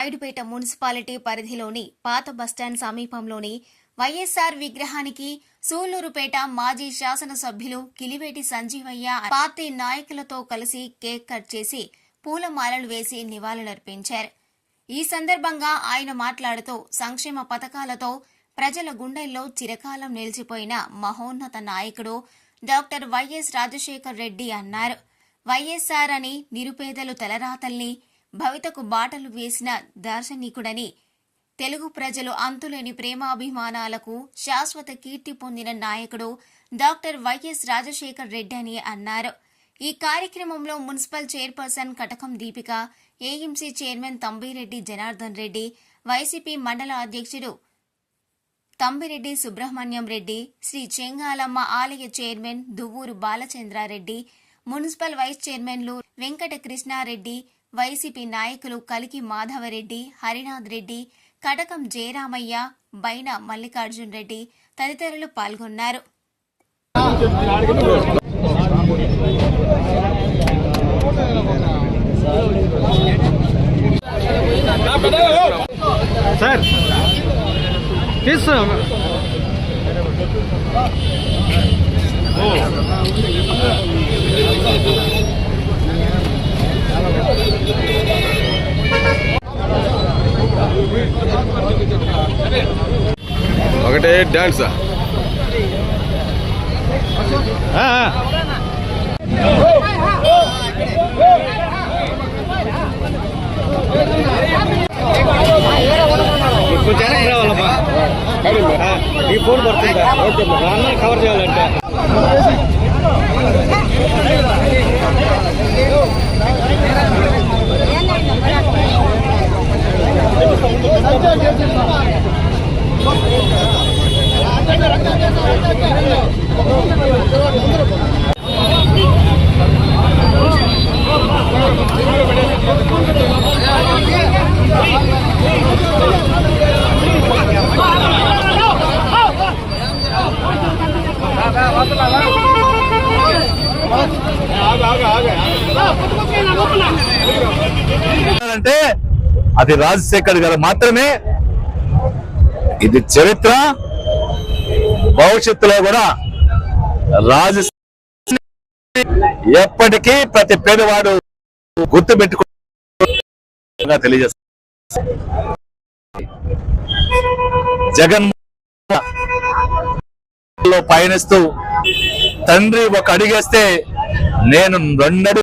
Naidupeta municipality పరిధిలోని పాత bus stand సమీపంలోని వైఎస్ఆర్ విగ్రహానికి సూళ్ళూరుపేట మాజీ శాసనసభ్యులు కిలివేటి సంజీవయ్య పార్టీ నాయకులతో కలిసి కేక్ కట్ చేసి పూలమాలలు వేసి నివాళులర్పించారు. ఈ సందర్భంగా ఆయన మాట్లాడుతూ సంక్షేమ పథకాలతో ప్రజల గుండెల్లో చిరకాలం నిలిచిపోయిన మహోన్నత నాయకుడు డాక్టర్ వైఎస్ రాజశేఖర్ రెడ్డి అన్నారు. వైఎస్ఆర్ అని నిరుపేదలు తలరాతల్ని భవితకు బాటలు వేసిన దార్శనికుడని తెలుగు ప్రజలు అంతులేని ప్రేమాభిమానాలకు శాశ్వత కీర్తి పొందిన నాయకుడు డాక్టర్ వైఎస్ రాజశేఖర్ రెడ్డి అని అన్నారు. ఈ కార్యక్రమంలో municipal chairperson Katakam Deepika AMC chairman Thambireddy Janardhan Reddy YCP mandal అధ్యక్షుడు తంబిరెడ్డి సుబ్రహ్మణ్యం రెడ్డి శ్రీ చెంగాలమ్మ ఆలయ chairman Duvvuru Balachandrareddy municipal vice చైర్మన్లు వెంకట కృష్ణారెడ్డి వైసీపీ నాయకులు కలికి మాధవరెడ్డి హరినాథ్ రెడ్డి కటకం జయరామయ్య బైన మల్లికార్జున్ రెడ్డి తదితరులు పాల్గొన్నారు. సార్ ఒకటే డాన్స్ ఆ, ఆ. కొంచెం వెనక్కి రావాలమ్మా ఆ, ఈ ఫోన్ పడుతుందా అన్న కవర్ చేయాలంటే అంటే అది రాజశేఖర్ గారు మాత్రమే. ఇది చరిత్ర. భవిష్యత్తులో కూడా రాజ ఎప్పటికీ ప్రతి పేదవాడు గుర్తు పెట్టుకో తెలియజేస్తా జగన్లో పయనిస్తూ తండ్రి ఒక అడిగేస్తే నేను రెండడు